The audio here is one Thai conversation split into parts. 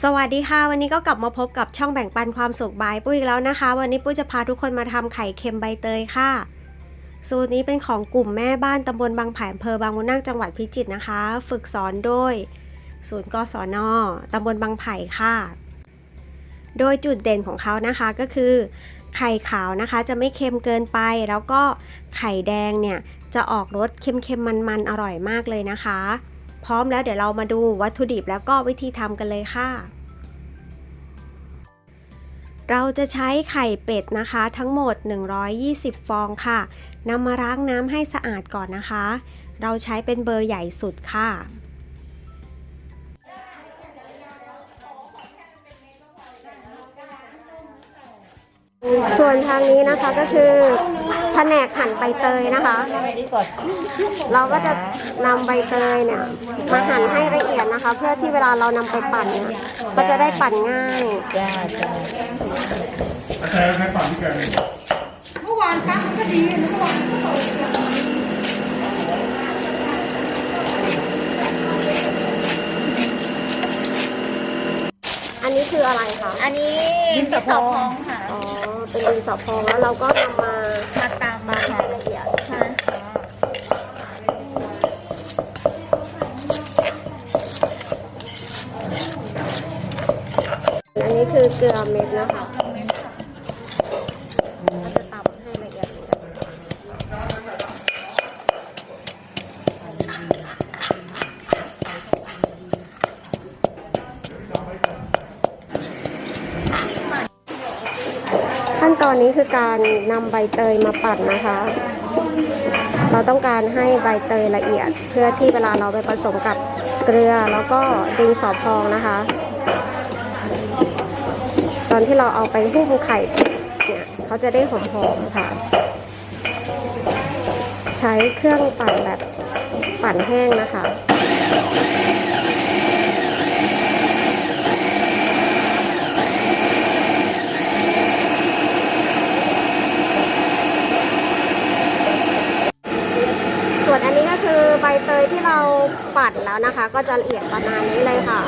สวัสดีค่ะ วันนี้ก็กลับมาพบกับช่องแบ่งปันความสุขบายปุ้ยอีกแล้วนะคะ วันนี้ปุ้ยจะพาทุกคนมาทำไข่เค็มใบเตยค่ะ สูตรนี้เป็นของกลุ่มแม่บ้านตำบลบางแผนเภอบางมุนนาคจังหวัดพิจิตรนะคะ ฝึกสอนโดย ศูนย์กศนตำบลบางไผ่ค่ะ โดยจุดเด่นของเขานะคะก็คือ ไข่ขาวนะคะจะไม่เค็มเกินไป แล้วก็ไข่แดงเนี่ยจะออกรสเค็มๆมันๆอร่อยมากเลยนะคะ พร้อมแล้วเดี๋ยวเรามาดูวัตถุดิบแล้วก็วิธีทำกันเลยค่ะ เราจะใช้ไข่เป็ดนะคะ ทั้งหมด 120 ฟองค่ะนำมาล้างน้ำให้สะอาดก่อนนะคะ เราใช้เป็นเบอร์ใหญ่สุดค่ะส่วนทางนี้นะคะก็คือ แผนกหั่นใบเตยนะคะ เราก็จะนำใบเตยเนี่ยมาหั่นให้ละเอียดนะคะ เพื่อที่เวลาเรานำไปปั่นเนี่ยก็จะได้ปั่นง่ายจ้าจ้าใช้ใช้ปั่นที่แกงเมื่อวานพักมันก็ดีเมื่อวานก็ตกอันนี้คืออะไรคะ อันนี้ดินสอพองค่ะ อ๋อ เป็นดินสอพองแล้วเราก็นำมา มาตามมาให้ค่ะละเอียดใช่ค่ะอันนี้คือเกลือเม็ดนะคะ นี้คือการนำใบเตยมาปั่นนะคะ เราต้องการให้ใบเตยละเอียด เพื่อที่เวลาเราไปผสมกับเกลือแล้วก็ดินสอพองนะคะ ตอนที่เราเอาไปหุ้มไข่เนี่ยเขาจะได้หอมๆค่ะ ใช้เครื่องปั่นแบบปั่นแห้งนะคะ ส่วนอันนี้ก็คือใบเตยที่เราปั่น แล้วนะคะ ก็จะละเอียดประมาณนี้เลยค่ะ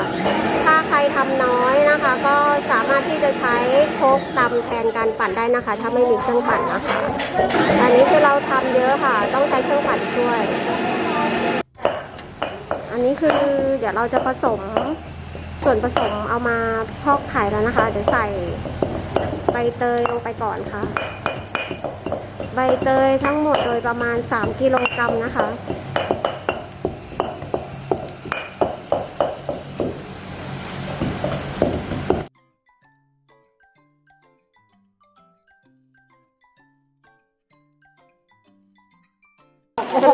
ถ้าใครทำน้อยนะคะ ก็สามารถที่จะใช้โคกตำแทนการปั่นได้นะคะ ถ้าไม่มีเครื่องปั่นนะคะอันนี้คือเราทำเยอะค่ะ ต้องใช้เครื่องปั่นช่วย อันนี้คือเดี๋ยวเราจะผสมส่วนผสมเอามาพอกไข่แล้วนะคะ เดี๋ยวใส่ใบเตยลงไปก่อนค่ะ ใบเตยทั้งหมดโดยประมาณ 3 กิโลกรัมนะคะ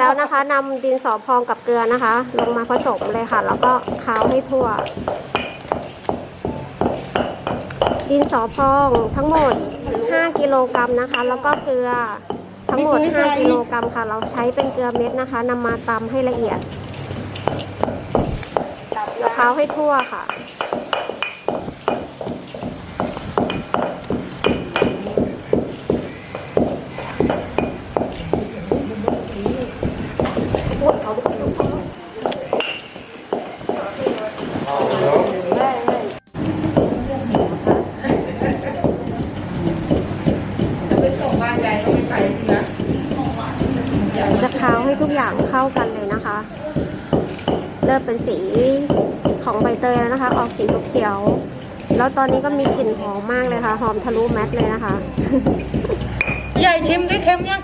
แล้วนะคะนำดินสอพองกับเกลือนะคะ ลงมาผสมเลยค่ะ แล้วก็เคล้าให้ทั่ว ดินสอพองทั้งหมด 5 กิโลกรัมนะคะ แล้วก็เกลือทั้งหมด 5 กิโลกรัมค่ะ เราใช้เป็นเกลือเม็ดนะคะนำมาตำให้ละเอียดแล้วเคล้าให้ทั่วค่ะ ไปส่งบ้านยายก็ไม่ไปทีนะ จะเคล้าให้ทุกอย่างเข้ากันเลยนะคะ เริ่มเป็นสีของใบเตยแล้วนะคะ ออกสีเขียวๆแล้วตอนนี้ก็มีกลิ่นหอมมากเลยค่ะ หอมทะลุแมสเลยนะคะยายชิมได้เค็มยัง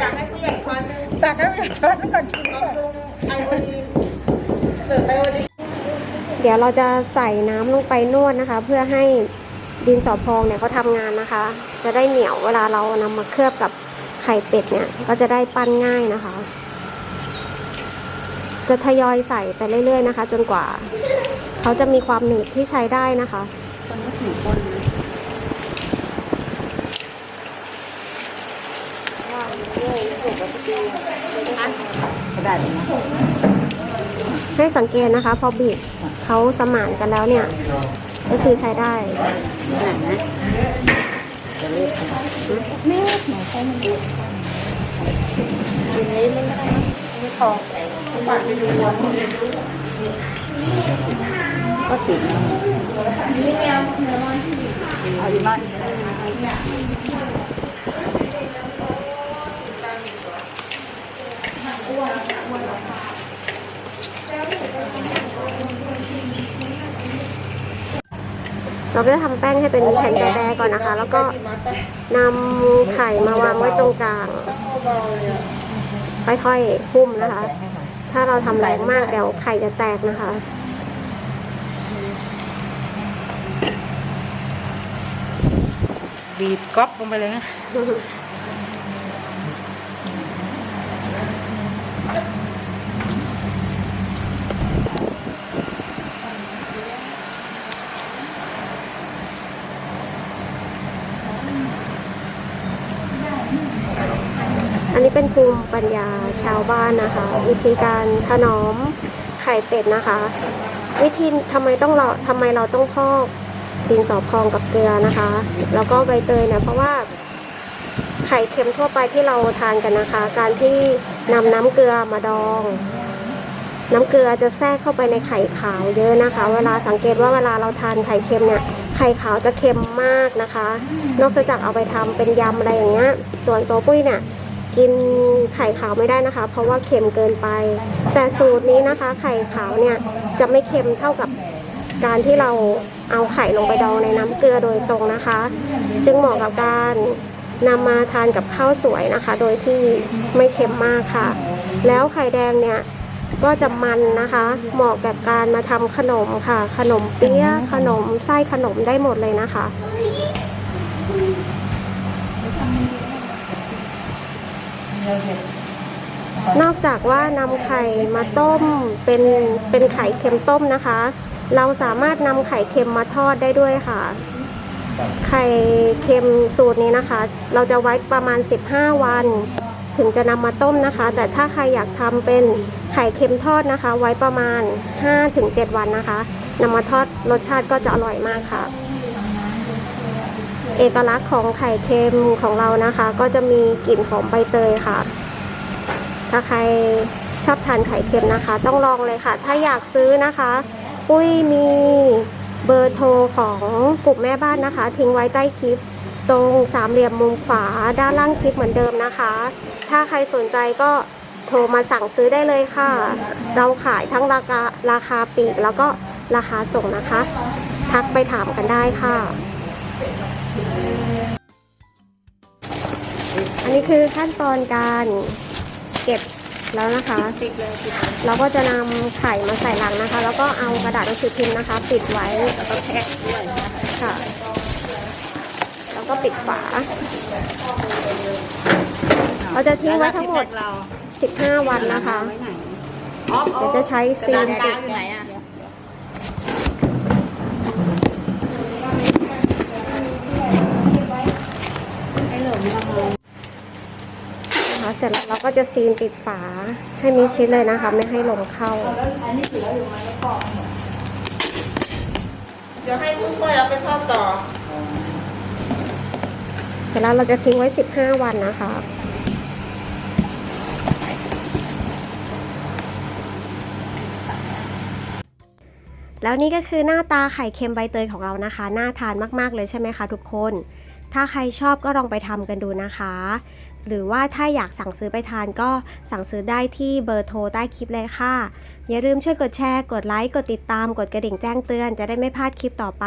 ตักให้ผู้ใหญ่ทานนึงตักให้ผู้ใหญ่ทานนึงก่อนชิมก่อนไอโอดีนเสิร์ฟไอโอดีนเดี๋ยวเราจะใส่น้ำลงไปนวดนะคะ เพื่อให้ดินสอพองเนี่ยเขาทำงานนะคะ จะได้เหนียวเวลาเรานำมาเคลือบกับไข่เป็ดเนี่ย ก็จะได้ปั้นง่ายนะคะ จะทยอยใส่ไปเรื่อย ๆ นะคะ จนกว่า เขาจะมีความหนืดที่ใช้ได้นะคะได้เลยนให้สังเกตนะคะ พอบีบเขาสมานกันแล้วเนี่ย ก็คือใช้ได้ได้นะจะเรียกนี่หนูใช้มันดีกินนี้ไม่ได้ม่พอใส ก็ติดเอาดีมากเราก็จะทำแป้งให้เป็นแผ่นแบๆก่อนนะคะ แล้วก็นำไข่มาวางไว้ตรงกลางค่อยๆหุ้มนะคะ ถ้าเราทำแรงมากเดี๋ยวไข่จะแตกนะคะ บีบก๊อปลงไปเลยนะ อันนี้เป็น ภูมิปัญญาชาวบ้านนะคะ วิธีการถนอมไข่เป็ดนะคะ วิธีทำไมต้องเราทำไมเราต้องพอกดินสอพองกับเกลือนะคะ แล้วก็ใบเตยเนี่ยเพราะว่าไข่เค็มทั่วไปที่เราทานกันนะคะ การที่นำน้ำเกลือมาดอง น้ำเกลือจะแทรกเข้าไปในไข่ขาวเยอะนะคะ เวลาสังเกตว่าเวลาเราทานไข่เค็มเนี่ยไข่ขาวจะเค็มมากนะคะ นอกจากเอาไปทำเป็นยำอะไรอย่างเงี้ย ส่วนตัวปุ้ยเนี่ย กินไข่ขาวไม่ได้นะคะ เพราะว่าเค็มเกินไป แต่สูตรนี้นะคะ ไข่ขาวเนี่ยจะไม่เค็มเท่ากับการที่เราเอาไข่ลงไปดองในน้ำเกลือโดยตรงนะคะ จึงเหมาะกับการนำมาทานกับข้าวสวยนะคะ โดยที่ไม่เค็มมากค่ะ แล้วไข่แดงเนี่ยก็จะมันนะคะ เหมาะกับการมาทำขนมค่ะ ขนมเปี๊ยะขนมไส้ขนมได้หมดเลยนะคะ นอกจากว่านำไข่มาต้มเป็นเป็นไข่เค็มต้มนะคะ เราสามารถนำไข่เค็มมาทอดได้ด้วยค่ะ ไข่เค็มสูตรนี้นะคะ เราจะไว้ประมาณ 15 วัน ถึงจะนำมาต้มนะคะ แต่ถ้าใครอยากทำเป็นไข่เค็มทอดนะคะ ไว้ประมาณ 5-7 วันนะคะนำมาทอดรสชาติก็จะอร่อยมากค่ะ เอกลักษณ์ของไข่เค็มของเรานะคะ ก็จะมีกลิ่นหอมใบเตยค่ะ ถ้าใครชอบทานไข่เค็มนะคะ ต้องลองเลยค่ะ ถ้าอยากซื้อนะคะ ปุ้ยมีเบอร์โทรของกลุ่มแม่บ้านนะคะ ทิ้งไว้ใต้คลิป ตรงสามเหลี่ยมมุมขวาด้านล่างคลิปเหมือนเดิมนะคะ ถ้าใครสนใจก็โทรมาสั่งซื้อได้เลยค่ะ เราขายทั้งราคาราคาปีกแล้วก็ราคาส่งนะคะ ทักไปถามกันได้ค่ะ อันนี้คือขั้นตอนการเก็บแล้วนะคะติดเลยติดเราก็จะนำไข่มาใส่ลังนะคะ แล้วก็เอากระดาษหนังสือพิมพ์นะคะ ปิดไว้แล้วก็แพ็คด้วยนะคะค่ะ แล้วก็ปิดฝา เราจะทิ้งไว้ทั้งหมดเรา15 วันนะคะไว้ไหนเดี๋ยวจะใช้ซีนกปิลาดงอยู่ไหนอะ นะคะ เสร็จแล้วเราก็จะซีนปิดฝาให้มีชิดเลยนะคะ ไม่ให้ลมเข้า เดี๋ยวให้คุณกล้วยเอาไปทอดต่อเสร็จแล้วเราจะทิ้งไว้ 15 วันนะคะแล้วนี่ก็คือหน้าตาไข่เค็มใบเตยของเรานะคะ น่าทานมาก ๆ เลยใช่ไหมคะทุกคน ถ้าใครชอบก็ลองไปทำกันดูนะคะ หรือว่าถ้าอยากสั่งซื้อไปทานก็สั่งซื้อได้ที่เบอร์โทรใต้คลิปเลยค่ะ อย่าลืมช่วยกดแชร์ กดไลค์ กดติดตาม กดกระดิ่งแจ้งเตือน จะได้ไม่พลาดคลิปต่อไป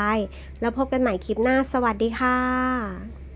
แล้วพบกันใหม่คลิปหน้า สวัสดีค่ะ